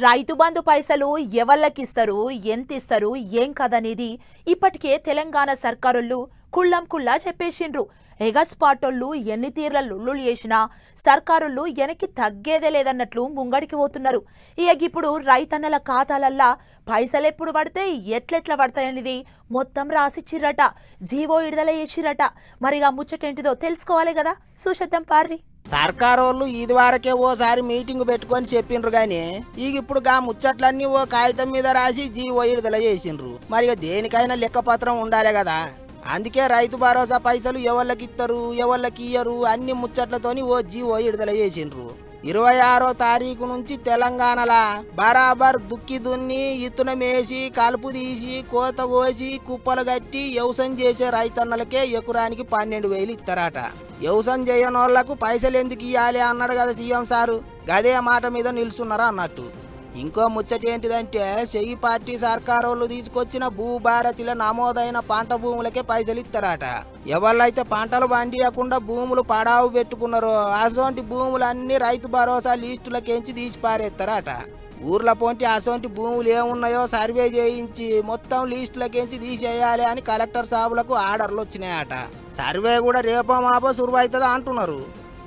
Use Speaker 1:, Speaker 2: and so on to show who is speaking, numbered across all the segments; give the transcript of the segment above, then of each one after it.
Speaker 1: రైతు బంధు పైసలు ఎవళ్ళకిస్తారు? ఎంత ఇస్తారు ఏం కదనేది ఇప్పటికే తెలంగాణ సర్కారులు కుళ్ళం కుళ్ళా చెప్పేసిండ్రు. ఎగస్పాటోళ్ళు ఎన్ని తీర్ల లుళ్ళు చేసినా సర్కారులు వెనక్కి తగ్గేదే లేదన్నట్లు ముంగడికి పోతున్నారు. ఇక ఇప్పుడు రైతన్నల ఖాతాలల్లా పైసలు ఎప్పుడు పడితే ఎట్లెట్లా పడతాయనేది మొత్తం రాసిచ్చిర్రట. జీవో విడుదల చేసిరట మరిగా ముచ్చటేంటిదో తెలుసుకోవాలి కదా. సుశద్ధం పార్రి.
Speaker 2: సర్కారోళ్ళు ఇది వరకే ఓసారి మీటింగ్ పెట్టుకొని చెప్పిండ్రు గాని ఈగ ఇప్పుడు గా ముచ్చట్లన్నీ ఓ కాగితం మీద రాసి జీవో విడుదల చేసిండ్రు. మరి దేనికైనా లెక్కపత్రం ఉండాలి కదా. అందుకే రైతు భరోసా పైసలు ఎవళ్ళకి ఇస్తారు ఎవళ్ళకి ఇయ్యరు అన్ని ముచ్చట్లతోని ఓ జీవో విడుదల చేసిండ్రు. ఇరవై ఆరో తారీఖు నుంచి తెలంగాణలా బరాబర్ దుక్కి దున్ని ఇత్తునం మేసి కలుపు తీసి కోత కోసి కుప్పలు కట్టి వ్యవసాయం చేసే రైతన్నలకే ఎకరానికి పన్నెండు వేలు ఇస్తారట వ్యవసాయం చేయని పైసలు ఎందుకు ఇవ్వాలి అన్నాడు కదా సీఎం సారు. గదే మాట మీద నిల్చున్నారా అన్నట్టు. ఇంకో ముచ్చట ఏంటిదంటే చెయ్యి పార్టీ సర్కారోళ్ళు తీసుకొచ్చిన భూభారతిల నమోదైన పంట భూములకే పైసలు ఇస్తారట. ఎవళ్ళైతే పంటలు పండియకుండా భూములు పడావు పెట్టుకున్నారో అసోంటి భూములన్నీ రైతు భరోసా లిస్టులకేంచి తీసి పారేస్తారట. ఊర్ల పొంటి అసోంటి భూములు ఏమున్నాయో సర్వే చేయించి మొత్తం లిస్టులకేంచి తీసేయాలి అని కలెక్టర్ సాబులకు ఆర్డర్లు వచ్చినాయట సర్వే కూడా రేపో మాపో సురువైతుందా అంటున్నారు.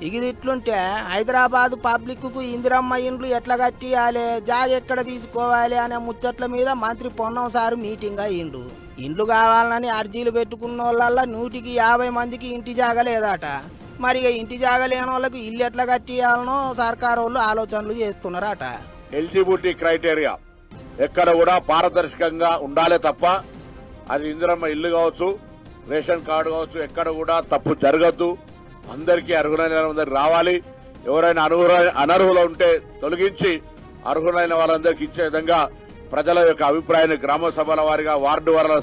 Speaker 2: ఇది ఇట్లుంటే హైదరాబాద్ పబ్లిక్కు ఇందిరమ్మ ఇండ్లు ఎట్లా కట్టియాలి? జాగ ఎక్కడ తీసుకోవాలి అనే ముచ్చట్ల మీద మంత్రి పొన్నం సారు మీటింగ్ అయ్యిండు. ఇండ్లు కావాలని అర్జీలు పెట్టుకున్న వాళ్ళ నూటికి యాభై మందికి ఇంటి జాగ లేదట. మరి ఇక ఇంటి జాగలేని వాళ్ళకు ఇల్లు ఎట్లా కట్టియాలనో సర్కారు వాళ్ళు ఆలోచనలు చేస్తున్నారట.
Speaker 3: Eligibility criteria. ఎక్కడ కూడా పారదర్శకంగా ఉండాలే తప్ప అది ఇందిరమ్మ ఇల్లు కావచ్చు రేషన్ కార్డు కావచ్చు ఎక్కడ కూడా తప్పు జరగద్దు. అందరికీ అర్హులైన వాళ్ళందరికీ రావాలి. ఎవరైనా అనర్హుల అనర్హులు ఉంటే తొలగించి అర్హులైన వాళ్ళందరికీ ఇచ్చే విధంగా ప్రజల యొక్క అభిప్రాయాన్ని గ్రామ సభల వారిగా వార్డు వారాల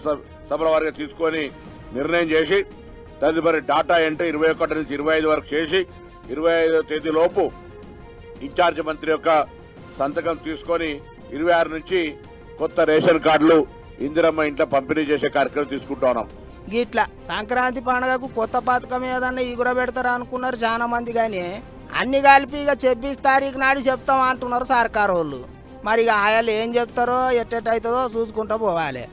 Speaker 3: సభల వారిగా తీసుకొని నిర్ణయం చేసి తదుపరి డాటా ఎంట్రీ ఇరవై ఒకటి నుంచి ఇరవై ఐదు వరకు చేసి ఇరవై ఐదో తేదీ లోపు ఇన్ఛార్జ్ మంత్రి యొక్క సంతకం తీసుకొని ఇరవై ఆరు నుంచి కొత్త రేషన్ కార్డులు ఇందిరమ్మ ఇంట్లో పంపిణీ చేసే కార్యక్రమం తీసుకుంటా ఉన్నాం.
Speaker 2: గిట్లా సంక్రాంతి పండగకు కొత్త పథకం ఏదన్నా ఇగుర పెడతారా అనుకున్నారు చాలా మంది కానీ అన్ని కలిపి ఇక చెప్పిస్ తారీఖు నాడు చెప్తాం అంటున్నారు సర్కారు వాళ్ళు మరి ఇక ఆయాలు ఏం చెప్తారో ఎట్టెట్ అవుతుందో చూసుకుంటూ పోవాలి.